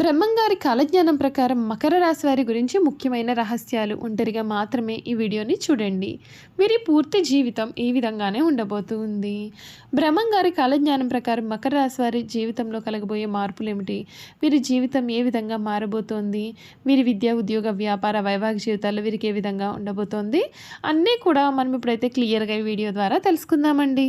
బ్రహ్మంగారి కాలజ్ఞానం ప్రకారం మకర రాశి వారి గురించి ముఖ్యమైన రహస్యాలు ఒంటరిగా మాత్రమే ఈ వీడియోని చూడండి. వీరి పూర్తి జీవితం ఈ విధంగానే ఉండబోతుంది. బ్రహ్మంగారి కాలజ్ఞానం ప్రకారం మకర రాశి వారి జీవితంలో కలగబోయే మార్పులు ఏమిటి వీరి జీవితం ఏ విధంగా మారబోతోంది? వీరి విద్య ఉద్యోగ వ్యాపార వైవాహిక జీవితాల్లో వీరికి ఏ విధంగా ఉండబోతోంది? అన్నీ కూడా మనం ఇప్పుడైతే క్లియర్గా ఈ వీడియో ద్వారా తెలుసుకుందామండి.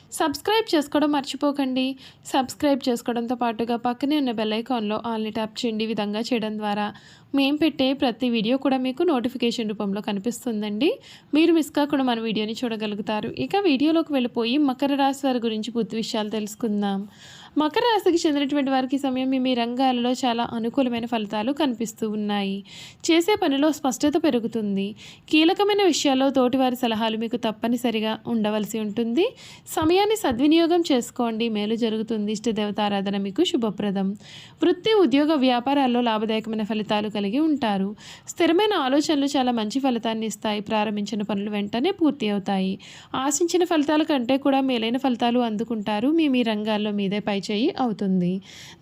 సబ్స్క్రైబ్ చేసుకోవడం మర్చిపోకండి. సబ్స్క్రైబ్ చేసుకోవడంతో పాటుగా పక్కనే ఉన్న బెల్ ఐకాన్లో ఆల్ని ట్యాప్ చేయండి విధంగా చేయడం ద్వారా. మేము పెట్టే ప్రతి వీడియో కూడా మీకు నోటిఫికేషన్ రూపంలో కనిపిస్తుందండి. మీరు మిస్ కాకుండా మన వీడియోని చూడగలుగుతారు. ఇక వీడియోలోకి వెళ్ళిపోయి మకర రాశి వారి గురించి పూర్తి విషయాలు తెలుసుకుందాం. మకర రాశికి చెందినటువంటి వారికి సమయం మీ మీ రంగాలలో చాలా అనుకూలమైన ఫలితాలు కనిపిస్తూ ఉన్నాయి. చేసే పనిలో స్పష్టత పెరుగుతుంది. కీలకమైన విషయాల్లో తోటివారి సలహాలు మీకు తప్పనిసరిగా ఉండవలసి ఉంటుంది. సమయాన్ని సద్వినియోగం చేసుకోండి. మేలు జరుగుతుంది. ఇష్టదేవతారాధన మీకు శుభప్రదం. వృత్తి ఉద్యోగ వ్యాపారాల్లో లాభదాయకమైన ఫలితాలు కలిగి ఉంటారు. స్థిరమైన ఆలోచనలు చాలా మంచి ఫలితాన్ని ఇస్తాయి. ప్రారంభించిన పనులు వెంటనే పూర్తి అవుతాయి. ఆశించిన ఫలితాల కంటే కూడా మేలైన ఫలితాలు అందుకుంటారు. మీ మీ రంగాల్లో మీదే పైచేయి అవుతుంది.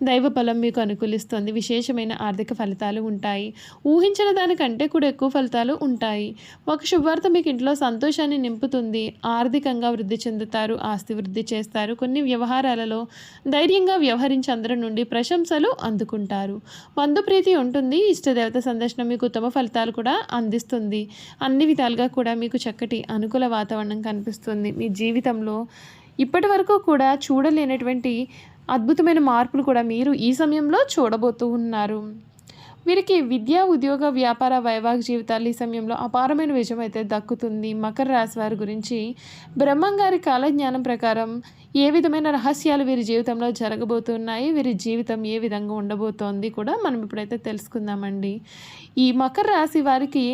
దైవ బలం మీకు అనుకూలిస్తుంది. విశేషమైన ఆర్థిక ఫలితాలు ఉంటాయి. ఊహించిన దానికంటే కూడా ఎక్కువ ఫలితాలు ఉంటాయి. ఒక శుభవార్త మీకు ఇంట్లో సంతోషాన్ని నింపుతుంది. ఆర్థికంగా వృద్ధి చెందుతారు. ఆస్తి అభివృద్ధి చేస్తారు. కొన్ని వ్యవహారాలలో ధైర్యంగా వ్యవహరించి అందరి నుండి ప్రశంసలు అందుకుంటారు. బంధుప్రీతి ఉంటుంది. ఇష్టదేవత సందర్శనం మీకు ఉత్తమ ఫలితాలు కూడా అందిస్తుంది. అన్ని విధాలుగా కూడా మీకు చక్కటి అనుకూల వాతావరణం కనిపిస్తుంది. మీ జీవితంలో ఇప్పటి వరకు కూడా చూడలేనటువంటి అద్భుతమైన మార్పులు కూడా మీరు ఈ సమయంలో చూడబోతూ ఉన్నారు. వీరికి విద్యా ఉద్యోగ వ్యాపార వైవాహిక జీవితాలు ఈ సమయంలో అపారమైన విజయం అయితే దక్కుతుంది. మకర రాశి వారి గురించి బ్రహ్మంగారి కాలజ్ఞానం ప్రకారం ఏ విధమైన రహస్యాలు వీరి జీవితంలో జరగబోతున్నాయి? వీరి జీవితం ఏ విధంగా ఉండబోతోంది కూడా మనం ఇప్పుడైతే తెలుసుకుందామండి. ఈ మకర రాశి వారికి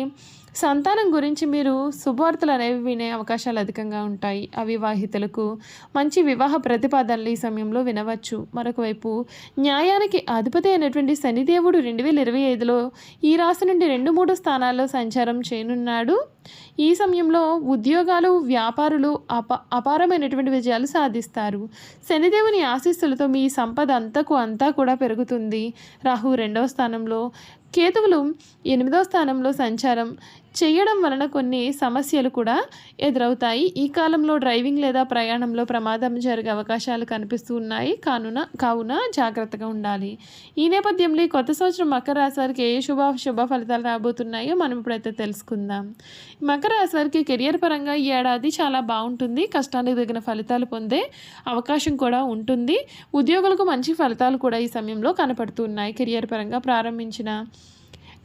సంతానం గురించి మీరు శుభవార్తలు అనేవి వినే అవకాశాలు అధికంగా ఉంటాయి. అవివాహితులకు మంచి వివాహ ప్రతిపాదనలు ఈ సమయంలో వినవచ్చు. మరొక వైపు న్యాయానికి అధిపతి అయినటువంటి శనిదేవుడు రెండు వేల ఇరవై ఐదులో ఈ రాశి నుండి రెండు మూడు స్థానాల్లో సంచారం చేయనున్నాడు. ఈ సమయంలో ఉద్యోగాలు వ్యాపారులు అప అపారమైనటువంటి విజయాలు సాధిస్తారు. శనిదేవుని ఆశీస్సులతో మీ సంపద అంతకు అంతా కూడా పెరుగుతుంది. రాహు రెండవ స్థానంలో కేతువులు ఎనిమిదవ స్థానంలో సంచారం చేయడం వలన కొన్ని సమస్యలు కూడా ఎదురవుతాయి. ఈ కాలంలో డ్రైవింగ్ లేదా ప్రయాణంలో ప్రమాదం జరిగే అవకాశాలు కనిపిస్తూ ఉన్నాయి. కానున కావున జాగ్రత్తగా ఉండాలి. ఈ నేపథ్యంలో ఈ కొత్త సంవత్సరం మకర రాశి వారికి ఏ శుభ శుభ ఫలితాలు రాబోతున్నాయో మనం ఇప్పుడైతే తెలుసుకుందాం. మకర రాశి వారికి కెరియర్ పరంగా ఈ ఏడాది చాలా బాగుంటుంది. కష్టానికి తగిన ఫలితాలు పొందే అవకాశం కూడా ఉంటుంది. ఉద్యోగులకు మంచి ఫలితాలు కూడా ఈ సమయంలో కనపడుతున్నాయి కెరియర్ పరంగా ప్రారంభించిన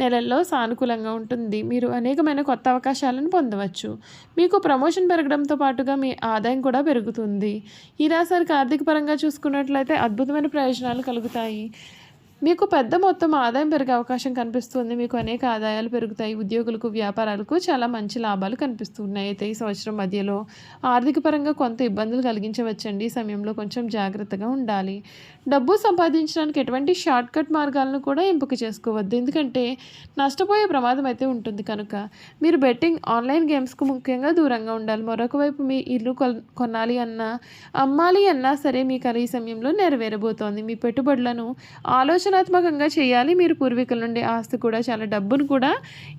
నెలల్లో సానుకూలంగా ఉంటుంది. మీరు అనేకమైన కొత్త అవకాశాలను పొందవచ్చు. మీకు ప్రమోషన్ పెరగడంతో పాటుగా మీ ఆదాయం కూడా పెరుగుతుంది. ఈ రాశివారికి ఆర్థిక పరంగా చూసుకున్నట్లయితే అద్భుతమైన ప్రయోజనాలు కలుగుతాయి. మీకు పెద్ద మొత్తం ఆదాయం పెరిగే అవకాశం కనిపిస్తుంది. మీకు అనేక ఆదాయాలు పెరుగుతాయి. ఉద్యోగులకు వ్యాపారాలకు చాలా మంచి లాభాలు కనిపిస్తున్నాయి. అయితే ఈ సంవత్సరం మధ్యలో ఆర్థిక పరంగా కొంత ఇబ్బందులు కలిగించవచ్చండి. ఈ సమయంలో కొంచెం జాగ్రత్తగా ఉండాలి. డబ్బు సంపాదించడానికి ఎటువంటి షార్ట్ కట్ మార్గాలను కూడా ఎంపిక చేసుకోవద్దు. ఎందుకంటే నష్టపోయే ప్రమాదం అయితే ఉంటుంది కనుక మీరు బెట్టింగ్ ఆన్లైన్ గేమ్స్కు ముఖ్యంగా దూరంగా ఉండాలి. మరొక వైపు మీ ఇల్లు కొనాలి అన్నా అమ్మాలి అన్నా సరే మీకు ఈ సమయంలో నెరవేరబోతోంది. మీ పెట్టుబడులను ఆలోచన ఆలోచనాత్మకంగా చేయాలి. మీరు పూర్వీకుల నుండి ఆస్తి కూడా చాలా డబ్బును కూడా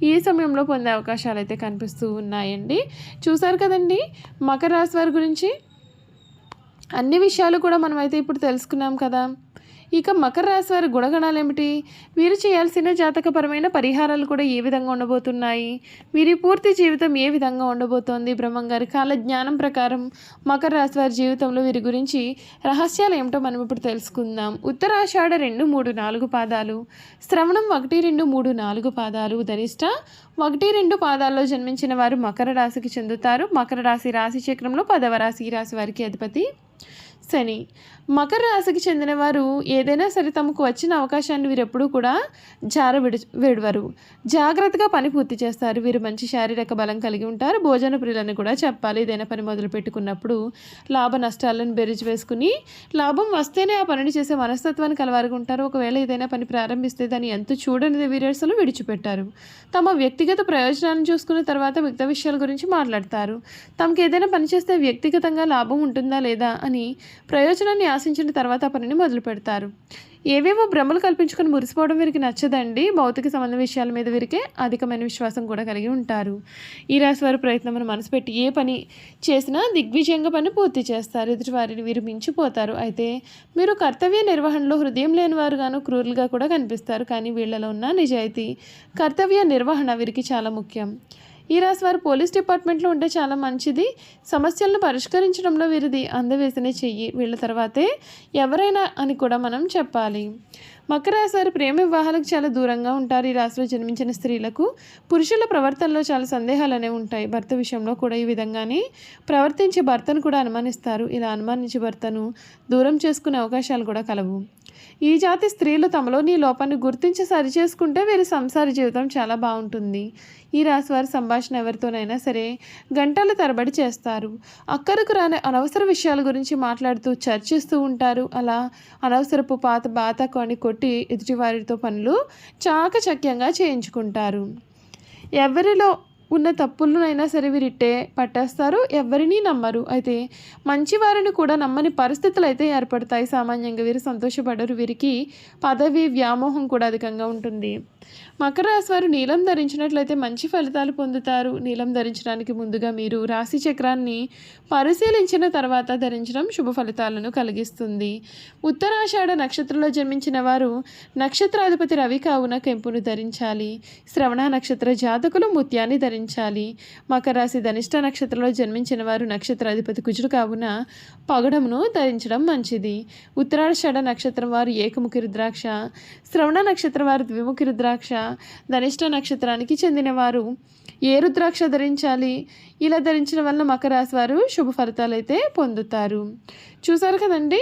ఈ సమయంలో పొందే అవకాశాలు అయితే కనిపిస్తూ ఉన్నాయండి. చూసారు కదండి మకర రాశి వారి గురించి అన్ని విషయాలు కూడా మనమైతే ఇప్పుడు తెలుసుకున్నాం కదా. ఇక మకర రాశి వారి గుణగణాలు ఏమిటి వీరు చేయాల్సిన జాతకపరమైన పరిహారాలు కూడా ఏ విధంగా ఉండబోతున్నాయి? వీరి పూర్తి జీవితం ఏ విధంగా ఉండబోతోంది? బ్రహ్మం గారి కాల జ్ఞానం ప్రకారం మకర రాశి వారి జీవితంలో వీరి గురించి రహస్యాలు ఏమిటో మనం ఇప్పుడు తెలుసుకుందాం. ఉత్తరాషాఢ రెండు మూడు నాలుగు పాదాలు శ్రవణం ఒకటి రెండు మూడు నాలుగు పాదాలు ధనిష్ట ఒకటి రెండు పాదాల్లో జన్మించిన వారు మకర రాశికి చెందుతారు. మకర రాశి రాశి చక్రంలో పదవ రాశి రాశి వారికి అధిపతి. శని. మకర రాశికి చెందిన వారు ఏదైనా సరే తమకు వచ్చిన అవకాశాన్ని వీరు ఎప్పుడూ కూడా జార విడు విడవరు. జాగ్రత్తగా పని పూర్తి చేస్తారు. వీరు మంచి శారీరక బలం కలిగి ఉంటారు. భోజన ప్రియులని కూడా చెప్పాలి. ఏదైనా పని మొదలు పెట్టుకున్నప్పుడు లాభ నష్టాలను బెరిచి వేసుకుని లాభం వస్తేనే ఆ పనిని చేసే మనస్తత్వాన్ని కలవారుగా ఉంటారు ఒకవేళ ఏదైనా పని ప్రారంభిస్తే దాన్ని ఎంత చూడని వీరసలు విడిచిపెట్టారు. తమ వ్యక్తిగత ప్రయోజనాలను చూసుకున్న తర్వాత మిగతా విషయాల గురించి మాట్లాడతారు. తమకు ఏదైనా పని చేస్తే వ్యక్తిగతంగా లాభం ఉంటుందా లేదా అని ప్రయోజనాన్ని ఆశించిన తర్వాత పనిని మొదలు పెడతారు ఏవేవో భ్రమలు కల్పించుకొని మురిసిపోవడం వీరికి నచ్చదండి. భౌతిక సంబంధ విషయాల మీద వీరికి అధికమైన విశ్వాసం కూడా కలిగి ఉంటారు. ఈ రాశి వారి ప్రయత్నం మనసు పెట్టి ఏ పని చేసినా దిగ్విజయంగా పని పూర్తి చేస్తారు. ఎదుటి వారిని వీరు మించిపోతారు. అయితే మీరు కర్తవ్య నిర్వహణలో హృదయం లేని వారుగాను క్రూరులుగా కూడా కనిపిస్తారు. కానీ వీళ్ళలో ఉన్న నిజాయితీ కర్తవ్య నిర్వహణ వీరికి చాలా ముఖ్యం. ఈ రాశి వారు పోలీస్ డిపార్ట్మెంట్లో ఉంటే చాలా మంచిది. సమస్యలను పరిష్కరించడంలో వీరిది అందవేసిన చెయ్యి. వీళ్ళ తర్వాతే ఎవరైనా అని కూడా మనం చెప్పాలి. మకర రాశి వారు ప్రేమ వివాహాలకు చాలా దూరంగా ఉంటారు. ఈ రాశిలో జన్మించిన స్త్రీలకు పురుషుల ప్రవర్తనలో చాలా సందేహాలు అనేవి ఉంటాయి. భర్త విషయంలో కూడా ఈ విధంగానే ప్రవర్తించే భర్తను కూడా అనుమానిస్తారు. ఇలా అనుమానించే భర్తను దూరం చేసుకునే అవకాశాలు కూడా కలవు. ఈ జాతి స్త్రీలు తమలోని లోపాన్ని గుర్తించి సరిచేసుకుంటే వీరి సంసార జీవితం చాలా బాగుంటుంది. ఈ రాశి వారి సంభాషణ ఎవరితోనైనా సరే గంటల తరబడి చేస్తారు. అక్కరకు రాని అనవసర విషయాల గురించి మాట్లాడుతూ చర్చిస్తూ ఉంటారు. అలా అనవసరపు పాత బాత కొని కొట్టి ఎదుటివారితో పనులు చాకచక్యంగా చేయించుకుంటారు. ఎవరిలో ఉన్న తప్పులనైనా సరే వీరిట్టే పట్టేస్తారు. ఎవరినీ నమ్మరు. అయితే మంచి వారిని కూడా నమ్మని పరిస్థితులు అయితే ఏర్పడతాయి. సామాన్యంగా వీరు సంతోషపడరు. వీరికి పదవి వ్యామోహం కూడా అధికంగా ఉంటుంది. మకర రాశి వారు నీలం ధరించినట్లయితే మంచి ఫలితాలు పొందుతారు. నీలం ధరించడానికి ముందుగా మీరు రాశి చక్రాన్ని పరిశీలించిన తర్వాత ధరించడం శుభ ఫలితాలను కలిగిస్తుంది. ఉత్తరాషాఢ నక్షత్రంలో జన్మించిన వారు నక్షత్రాధిపతి రవి కావున కెంపును ధరించాలి. శ్రవణ నక్షత్ర జాతకులు ముత్యాన్ని ధరించాలి మకర రాశి ధనిష్ట నక్షత్రంలో జన్మించిన వారు నక్షత్రాధిపతి కుజుడు కావున పగడమును ధరించడం మంచిది. ఉత్తరాషాఢ నక్షత్రం వారు ఏకముఖి రుద్రాక్ష శ్రవణ నక్షత్రం వారు ద్విముఖి రుద్రాక్ష ధనిష్ట నక్షత్రానికి చెందినవారు. ఏ రుద్రాక్ష ధరించాలి? ఇలా ధరించడం వల్ల మకర రాశి వారు శుభ ఫలితాలు అయితే పొందుతారు. చూసారు కదండి?